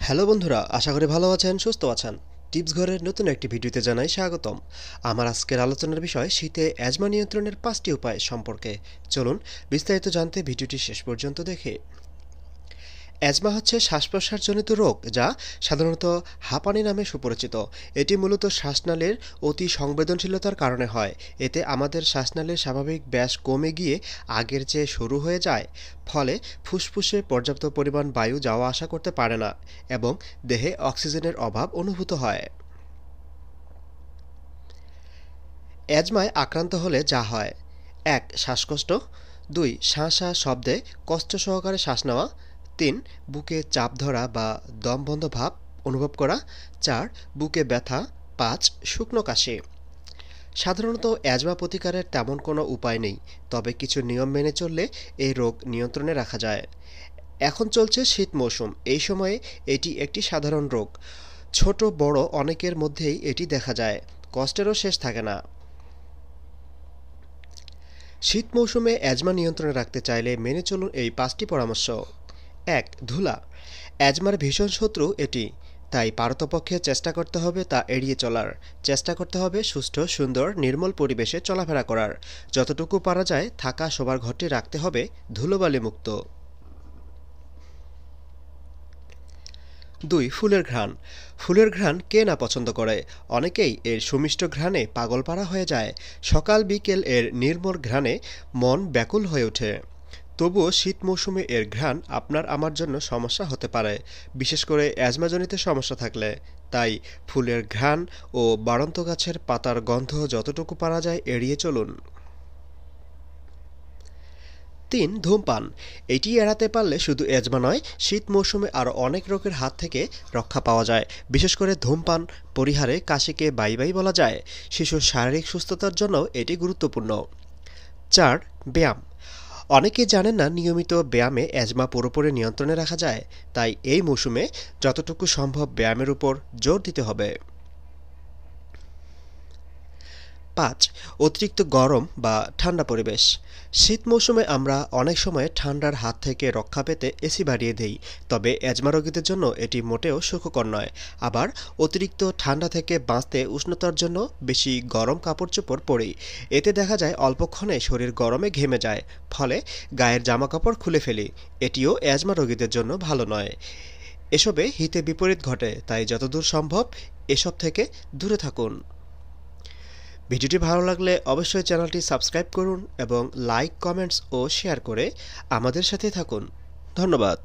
Hello বন্ধুরা, আশা করি ভালো আছেন, সুস্থ আছেন। টিপস ঘরের নতুন একটি ভিডিওতে জানাই স্বাগতম। আমার আজকের আলোচনার বিষয়, শীতে অ্যাজমা নিয়ন্ত্রণের পাঁচটি উপায় সম্পর্কে। চলুন বিস্তারিত জানতে ভিডিওটি শেষ পর্যন্ত দেখে। অ্যাজমা হচ্ছে শ্বাস প্রশ্বাসজনিত রোগ যা সাধারণত হাঁপানি নামে সুপরিচিত। এটি মূলত শ্বাসনালীর অতি সংবেদনশীলতার কারণে হয়। এতে আমাদের শ্বাসনালীর স্বাভাবিক ব্যাস কমে গিয়ে আগের চেয়ে শুরু হয়ে যায়। ফলে ফুসফুসে পর্যাপ্ত পরিমাণ বায়ু যাওয়া আসা করতে পারে না এবং দেহে অক্সিজেনের অভাব অনুভূত হয়। অ্যাজমায় আক্রান্ত হলে যা হয়? এক, শ্বাসকষ্ট। দুই, শ্বাস শব্দে কষ্ট সহকারে শ্বাস নেওয়া। তিন বুকে চাপ ধরা বা দমবন্ধ ভাব অনুভব করা, চার, বুকে ব্যথা, পাঁচ, শুকনো কাশি। সাধারণত অ্যাজমা প্রতিকারের তেমন কোনো উপায় নেই, তবে কিছু নিয়ম মেনে চললে এই রোগ নিয়ন্ত্রণে রাখা যায়। এখন চলছে শীত মৌসুম, এই সময়ে এটি একটি সাধারণ রোগ। ছোট, বড় অনেকের মধ্যেই এটি দেখা যায়, কষ্টেরও শেষ থাকে না। শীত মৌসুমে অ্যাজমা নিয়ন্ত্রণে রাখতে চাইলে মেনে চলুন এই পাঁচটি পরামর্শ। এক ধুলা। অ্যাজমার ভীষণ শত্রু এটি। তাই পারতপক্ষে চেষ্টা করতে হবে তা এড়িয়ে চলার। চেষ্টা করতে হবে সুষ্ঠু, সুন্দর, নির্মল পরিবেশে চলাফেরা করার। যতটুকু পারা যায় থাকা সবার ঘরটি রাখতে হবে ধুলোবালি মুক্ত দুই, ফুলের ঘ্রাণ। ফুলের ঘ্রাণ কে না পছন্দ করে? অনেকেই এর সুমিষ্ট ঘ্রাণে পাগল পাড়া হয়ে যায়। সকাল বিকেল এর নির্মল ঘ্রাণে মন ব্যাকুল হয়ে ওঠে। তবুও শীত মৌসুমে এর ঘ্রাণ আপনার আমার জন্য সমস্যা হতে পারে, বিশেষ করে অ্যাজমাজনিত সমস্যা থাকলে। তাই ফুলের ঘ্রাণ ও বাড়ন্ত গাছের পাতার গন্ধ যতটুকু পারা যায় এড়িয়ে চলুন। তিন, ধূমপান। এটি এড়াতে পারলে শুধু এজমা নয়, শীত মৌসুমে আরও অনেক রোগের হাত থেকে রক্ষা পাওয়া যায়। বিশেষ করে ধূমপান পরিহারে কাশিকে বাই বাই বলা যায়। শিশুর শারীরিক সুস্থতার জন্য এটি গুরুত্বপূর্ণ। চার, ব্যায়াম। অনেকে জানেন না নিয়মিত ব্যায়ামে অ্যাজমা পুরোপুরি নিয়ন্ত্রণে রাখা যায়, তাই এই মৌসুমে যতটুকু সম্ভব ব্যায়ামের উপর জোর দিতে হবে। পাঁচ, অতিরিক্ত গরম বা ঠান্ডা পরিবেশ। শীত মৌসুমে আমরা অনেক সময় ঠান্ডার হাত থেকে রক্ষা পেতে এসি বাড়িয়ে দেই, তবে অ্যাজমা রোগীদের জন্য এটি মোটেও সুখকর নয়। আবার অতিরিক্ত ঠান্ডা থেকে বাঁচতে উষ্ণতার জন্য বেশি গরম কাপড় চোপড় পরি এতে দেখা যায় অল্পক্ষণে শরীর গরমে ঘেমে যায়, ফলে গায়ের জামা কাপড় খুলে ফেলি। এটিও অ্যাজমা রোগীদের জন্য ভালো নয়। এসবে হিতে বিপরীত ঘটে, তাই যতদূর সম্ভব এসব থেকে দূরে থাকুন। ভিডিওটি ভালো লাগলে অবশ্যই চ্যানেলটি সাবস্ক্রাইব করুন এবং লাইক, কমেন্টস ও শেয়ার করে আমাদের সাথে থাকুন। ধন্যবাদ।